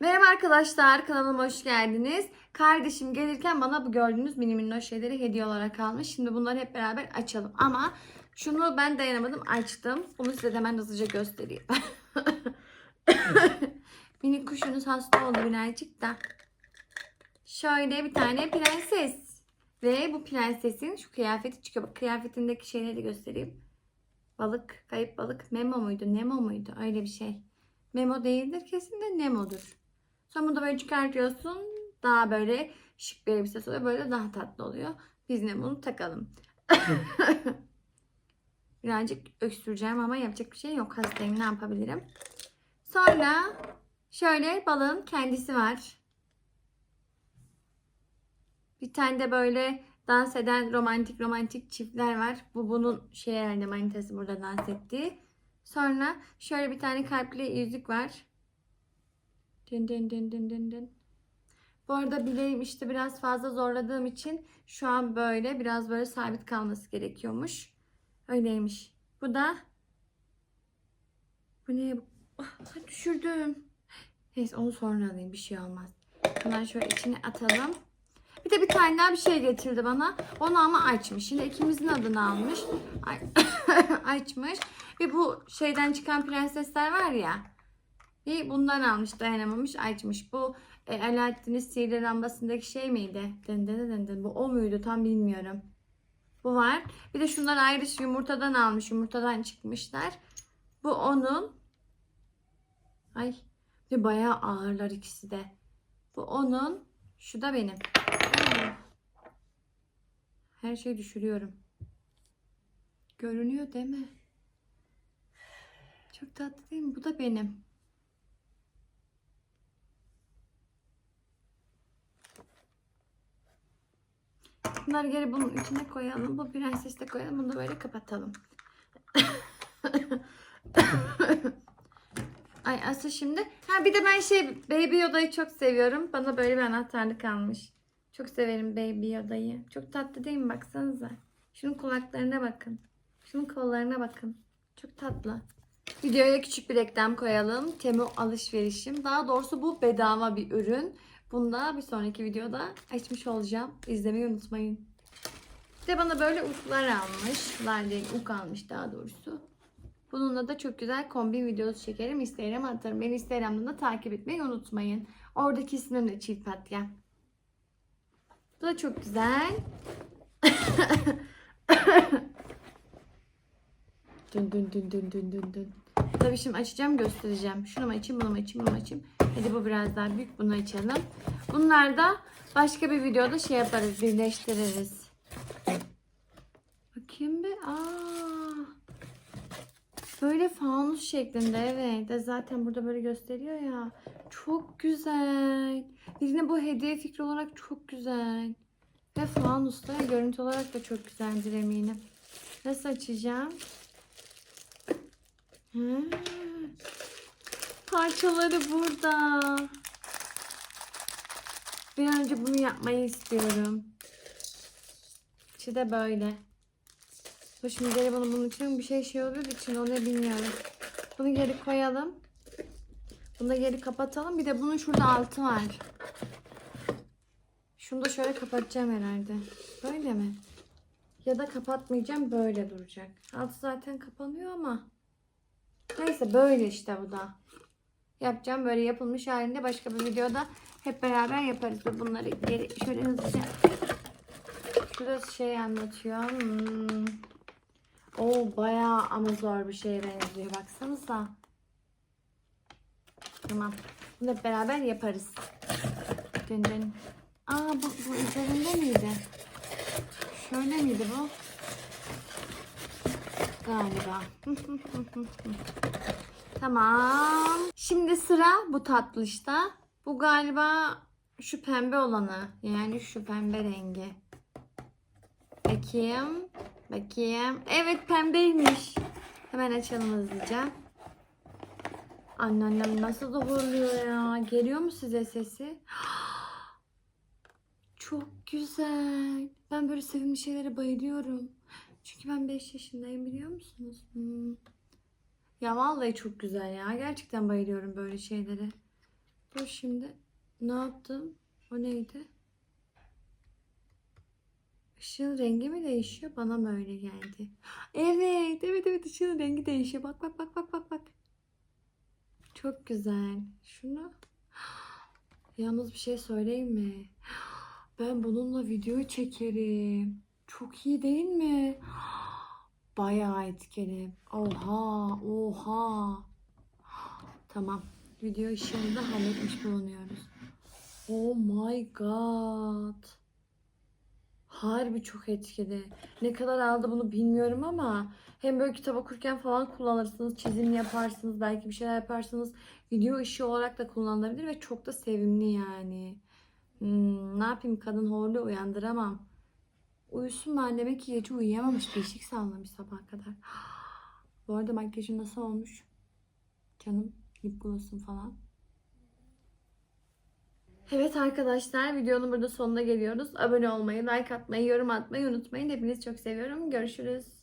Merhaba arkadaşlar, kanalıma hoş geldiniz. Kardeşim gelirken bana bu gördüğünüz mini minnoş şeyleri hediye olarak almış. Şimdi bunları hep beraber açalım. Ama şunu ben dayanamadım, açtım. Bunu size hemen hızlıca göstereyim. Mini kuşunuz hasta oldu birazcık da. Şöyle bir tane prenses. Ve bu prensesin şu kıyafeti çıkıyor. Bak kıyafetindeki şeyleri göstereyim. Balık, kayıp balık. Memo muydu, Nemo muydu? Öyle bir şey. Memo değildir kesin de Nemo'dur. Sonra bunu da böyle çıkartıyorsun. Daha böyle şık bir elbisesi oluyor. Böyle daha tatlı oluyor. Biz Nemo'nu takalım. Birazcık öksüreceğim ama yapacak bir şey yok. Hastayım ne yapabilirim. Sonra şöyle balığın kendisi var. Bir tane de böyle dans eden romantik romantik çiftler var. Bu bunun şey herhalde manitası burada dans ettiği. Sonra şöyle bir tane kalpli yüzük var. Dın dın dın dın dın dın. Bu arada bileğim işte biraz fazla zorladığım için şu an böyle biraz böyle sabit kalması gerekiyormuş. Öyleymiş. Bu da bu ne? Ah, düşürdüm. Neyse onu sonra alayım bir şey olmaz. Bunları şöyle içine atalım. Bir de bir tane daha bir şey getirdi bana. Onu ama açmış. Yine ikimizin adını almış. Açmış. Ve bu şeyden çıkan prensesler var ya. Bir bundan almış dayanamamış açmış. Bu e, Alaaddin'in sihirli lambasındaki şey miydi? Dın dın dın dın. Bu o muydu tam bilmiyorum. Bu var. Bir de şunlar ayrı yumurtadan almış. Yumurtadan çıkmışlar. Bu onun. Ay. Ve bayağı ağırlar ikisi de. Bu onun. Şu da benim. Her şeyi düşürüyorum. Görünüyor değil mi? Çok tatlı değil mi? Bu da benim. Bunları geri bunun içine koyalım. Bu prensesi de koyalım. Bunu da böyle kapatalım. Ay Aslı şimdi. Ha bir de ben şey Baby Yoda'yı çok seviyorum. Bana böyle bir anahtarlık almış. Çok severim Baby Yoda'yı. Çok tatlı değil mi? Baksanıza. Şunun kulaklarına bakın. Şunun kollarına bakın. Çok tatlı. Videoya küçük bir reklam koyalım. Temu alışverişim. Daha doğrusu bu bedava bir ürün. Bunu da bir sonraki videoda açmış olacağım. İzlemeyi unutmayın. Bir de bana böyle uklar almış. Değil, uk almış daha doğrusu. Bununla da çok güzel kombin videosu çekerim. Instagram atarım. Beni Instagram'dan da takip etmeyi unutmayın. Oradaki ismim de Çift Fatya. Bu da çok güzel. dün dün dün dün dün dün dün. Tabii şimdi açacağım göstereceğim. Şunu mu açayım bunu mu açayım bunu mu açayım. Hadi bu biraz daha büyük bunu açalım. Bunlar da başka bir videoda şey yaparız birleştiririz. Bakayım bir. Aa. Böyle fanus şeklinde evet. De zaten burada böyle gösteriyor ya. Çok güzel. Birine bu hediye fikri olarak çok güzel. Ve fanusla görüntü olarak da çok güzeldir eminim. Nasıl açacağım? Hmm. Parçaları burada. Bir önce bunu yapmayı istiyorum. İçi de böyle. Dur şimdi geri bunu bunun için bir şey şey oluyor için onu bilmiyorum. Bunu geri koyalım. Bunu da geri kapatalım. Bir de bunun şurada altı var. Şunu da şöyle kapatacağım herhalde. Böyle mi? Ya da kapatmayacağım böyle duracak. Altı zaten kapanıyor ama. Neyse böyle işte bu da. Yapacağım böyle yapılmış halinde başka bir videoda hep beraber yaparız. Ve bunları geri şöyle hızlıca. Şurada şey anlatıyor. Hmm. O bayağı ama zor bir şeye benziyor. Baksanıza. Tamam. Bunu hep beraber yaparız. Dün dün. Aa bu, bu üzerinde miydi? Şöyle miydi bu? Galiba. tamam. Şimdi sıra bu tatlışta. Bu galiba şu pembe olanı. Yani şu pembe rengi. Bakayım. Bakayım. Evet pembeymiş. Hemen açalım hızlıca. Anneannem nasıl da horluyor ya. Geliyor mu size sesi? Çok güzel. Ben böyle sevimli şeylere bayılıyorum. Çünkü ben 5 yaşındayım biliyor musunuz? Hmm. Ya vallahi çok güzel ya. Gerçekten bayılıyorum böyle şeylere. Dur şimdi. Ne yaptım? O neydi? Işığın rengi mi değişiyor? Bana mı öyle geldi? Evet, evet, evet. ışığın rengi değişiyor. Bak, bak, bak, bak, bak, bak. Çok güzel. Şunu. Yalnız bir şey söyleyeyim mi? Ben bununla video çekerim. Çok iyi değil mi? Bayağı etkili. Oha, oha. Tamam. Video işini de halletmiş bulunuyoruz. Oh my god. Harbi çok etkili. Ne kadar aldı bunu bilmiyorum ama hem böyle kitap okurken falan kullanırsınız, çizim yaparsınız, belki bir şeyler yaparsınız. Video ışığı olarak da kullanılabilir ve çok da sevimli yani. Hmm, ne yapayım kadın horlu uyandıramam. Uyusun ben demek ki gece uyuyamamış. Beşik sallamış sabaha kadar. Bu arada makyajım nasıl olmuş? Canım lip gloss'um falan. Evet arkadaşlar videonun burada sonuna geliyoruz. Abone olmayı, like atmayı, yorum atmayı unutmayın. Hepinizi çok seviyorum. Görüşürüz.